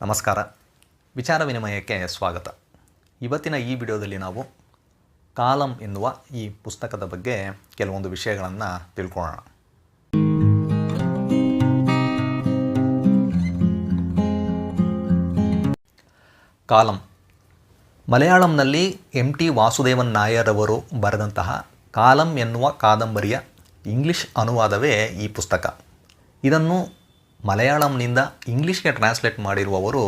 ನಮಸ್ಕಾರ. ವಿಚಾರ ವಿನಿಮಯಕ್ಕೆ ಸ್ವಾಗತ. ಇವತ್ತಿನ ಈ ವಿಡಿಯೋದಲ್ಲಿ ನಾವು ಕಾಲಂ ಎನ್ನುವ ಈ ಪುಸ್ತಕದ ಬಗ್ಗೆ ಕೆಲವೊಂದು ವಿಷಯಗಳನ್ನು ತಿಳ್ಕೊಳ್ಳೋಣ. ಕಾಲಂ. ಮಲಯಾಳಂನಲ್ಲಿ ಎಂ ಟಿ ವಾಸುದೇವನ್ ನಾಯರ್ ಅವರು ಬರೆದಂತಹ ಕಾಲಂ ಎನ್ನುವ ಕಾದಂಬರಿಯ ಇಂಗ್ಲಿಷ್ ಅನುವಾದವೇ ಈ ಪುಸ್ತಕ. ಇದನ್ನು ಮಲಯಾಳಂನಿಂದ ಇಂಗ್ಲೀಷ್ಗೆ ಟ್ರಾನ್ಸ್ಲೇಟ್ ಮಾಡಿರುವವರು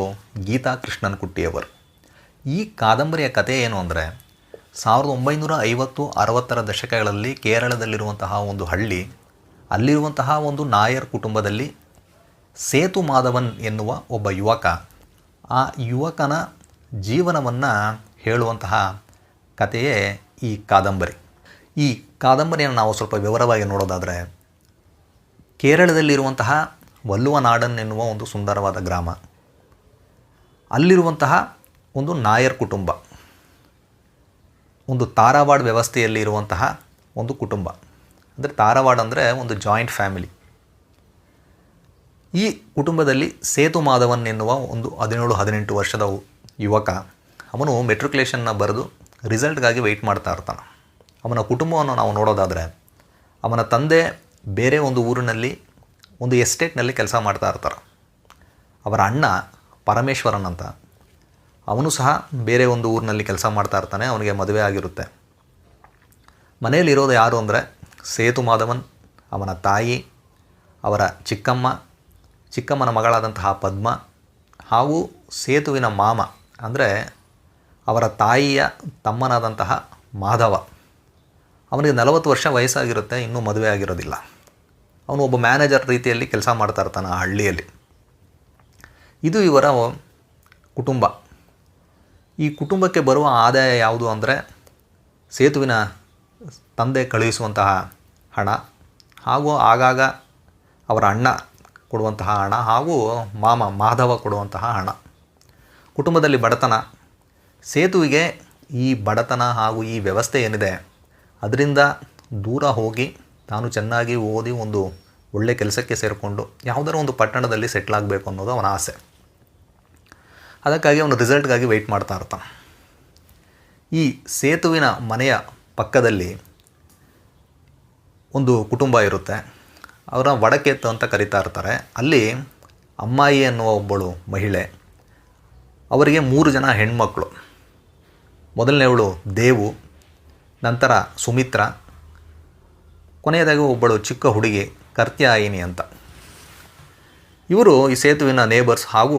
ಗೀತಾ ಕೃಷ್ಣನ್ ಕುಟ್ಟಿಯವರು ಈ ಕಾದಂಬರಿಯ ಕಥೆ ಏನು ಅಂದರೆ, ಸಾವಿರದ ಒಂಬೈನೂರ ಐವತ್ತು ಅರವತ್ತರ ದಶಕಗಳಲ್ಲಿ ಕೇರಳದಲ್ಲಿರುವಂತಹ ಒಂದು ಹಳ್ಳಿ, ಅಲ್ಲಿರುವಂತಹ ಒಂದು ನಾಯರ್ ಕುಟುಂಬದಲ್ಲಿ ಸೇತು ಮಾಧವನ್ ಎನ್ನುವ ಒಬ್ಬ ಯುವಕ, ಆ ಯುವಕನ ಜೀವನವನ್ನು ಹೇಳುವಂತಹ ಕಥೆಯೇ ಈ ಕಾದಂಬರಿ. ಈ ಕಾದಂಬರಿಯನ್ನು ನಾವು ಸ್ವಲ್ಪ ವಿವರವಾಗಿ ನೋಡೋದಾದರೆ, ಕೇರಳದಲ್ಲಿರುವಂತಹ ವಲ್ಲುವನಾಡನ್ ಎನ್ನುವ ಒಂದು ಸುಂದರವಾದ ಗ್ರಾಮ. ಅಲ್ಲಿರುವಂತಹ ಒಂದು ನಾಯರ್ ಕುಟುಂಬ. ಒಂದು ತಾರಾವಾಡ್ ವ್ಯವಸ್ಥೆಯಲ್ಲಿ ಇರುವಂತಹ ಒಂದು ಕುಟುಂಬ. ಅಂದರೆ ತಾರಾವಾಡ್ ಅಂದರೆ ಒಂದು ಜಾಯಿಂಟ್ ಫ್ಯಾಮಿಲಿ. ಈ ಕುಟುಂಬದಲ್ಲಿ ಸೇತು ಮಾಧವನ್ ಎನ್ನುವ ಒಂದು ಹದಿನೇಳು, ಹದಿನೆಂಟು ವರ್ಷದ ಯುವಕ, ಅವನು ಮೆಟ್ರಿಕ್ಯುಲೇಷನ್ನ ಬರೆದು ರಿಸಲ್ಟ್ಗಾಗಿ ವೆಯ್ಟ್ ಮಾಡ್ತಾ ಇರ್ತಾನೆ. ಅವನ ಕುಟುಂಬವನ್ನು ನಾವು ನೋಡೋದಾದರೆ, ಅವನ ತಂದೆ ಬೇರೆ ಒಂದು ಊರಿನಲ್ಲಿ ಒಂದು ಎಸ್ಟೇಟ್ನಲ್ಲಿ ಕೆಲಸ ಮಾಡ್ತಾ ಇರ್ತಾರೆ. ಅವರ ಅಣ್ಣ ಪರಮೇಶ್ವರನ್ ಅಂತ. ಅವನು ಸಹ ಬೇರೆ ಒಂದು ಊರಿನಲ್ಲಿ ಕೆಲಸ ಮಾಡ್ತಾ ಇರ್ತಾನೆ, ಅವನಿಗೆ ಮದುವೆ ಆಗಿರುತ್ತೆ. ಮನೆಯಲ್ಲಿರೋದು ಯಾರು ಅಂದರೆ ಸೇತು ಮಾಧವನ್, ಅವನ ತಾಯಿ, ಅವರ ಚಿಕ್ಕಮ್ಮ, ಚಿಕ್ಕಮ್ಮನ ಮಗಳಾದಂತಹ ಪದ್ಮ, ಹಾಗೂ ಸೇತುವಿನ ಮಾಮ ಅಂದರೆ ಅವರ ತಾಯಿಯ ತಮ್ಮನಾದಂತಹ ಮಾಧವ. ಅವನಿಗೆ ನಲವತ್ತು ವರ್ಷ ವಯಸ್ಸಾಗಿರುತ್ತೆ, ಇನ್ನೂ ಮದುವೆ ಆಗಿರೋದಿಲ್ಲ. ಅವನು ಒಬ್ಬ ಮ್ಯಾನೇಜರ್ ರೀತಿಯಲ್ಲಿ ಕೆಲಸ ಮಾಡ್ತಾ ಇರ್ತಾನೆ ಆ ಹಳ್ಳಿಯಲ್ಲಿ. ಇದು ಇವರ ಕುಟುಂಬ. ಈ ಕುಟುಂಬಕ್ಕೆ ಬರುವ ಆದಾಯ ಯಾವುದು ಅಂದರೆ ಸೇತುವಿನ ತಂದೆ ಕಳುಹಿಸುವಂತಹ ಹಣ ಹಾಗೂ ಆಗಾಗ ಅವರ ಅಣ್ಣ ಕೊಡುವಂತಹ ಹಣ ಹಾಗೂ ಮಾಮ ಮಾಧವ ಕೊಡುವಂತಹ ಹಣ. ಕುಟುಂಬದಲ್ಲಿ ಬಡತನ. ಸೇತುವಿಗೆ ಈ ಬಡತನ ಹಾಗೂ ಈ ವ್ಯವಸ್ಥೆ ಏನಿದೆ, ಅದರಿಂದ ದೂರ ಹೋಗಿ ತಾನು ಚೆನ್ನಾಗಿ ಓದಿ ಒಂದು ಒಳ್ಳೆ ಕೆಲಸಕ್ಕೆ ಸೇರಿಕೊಂಡು ಯಾವುದರ ಒಂದು ಪಟ್ಟಣದಲ್ಲಿ ಸೆಟ್ಲ್ ಆಗಬೇಕು ಅನ್ನೋದು ಅವನ ಆಸೆ. ಅದಕ್ಕಾಗಿ ಅವನು ರಿಸಲ್ಟ್ಗಾಗಿ ವೆಯ್ಟ್ ಮಾಡ್ತಾ ಇರ್ತಾನೆ. ಈ ಸೇತುವಿನ ಮನೆಯ ಪಕ್ಕದಲ್ಲಿ ಒಂದು ಕುಟುಂಬ ಇರುತ್ತೆ. ಅವರ ವಡಕೆತ್ತು ಅಂತ ಕರಿತಾ ಇರ್ತಾರೆ. ಅಲ್ಲಿ ಅಮ್ಮಾಯಿ ಅನ್ನುವ ಒಬ್ಬಳು ಮಹಿಳೆ. ಅವರಿಗೆ ಮೂರು ಜನ ಹೆಣ್ಮಕ್ಳು. ಮೊದಲನೇವಳು ದೇವು, ನಂತರ ಸುಮಿತ್ರ ಕೊನೆಯದಾಗಿ ಒಬ್ಬಳು ಚಿಕ್ಕ ಹುಡುಗಿ ಕರ್ತ್ಯಾಯಿನಿ ಅಂತ. ಇವರು ಈ ಸೇತುವಿನ ನೇಬರ್ಸ್ ಹಾಗೂ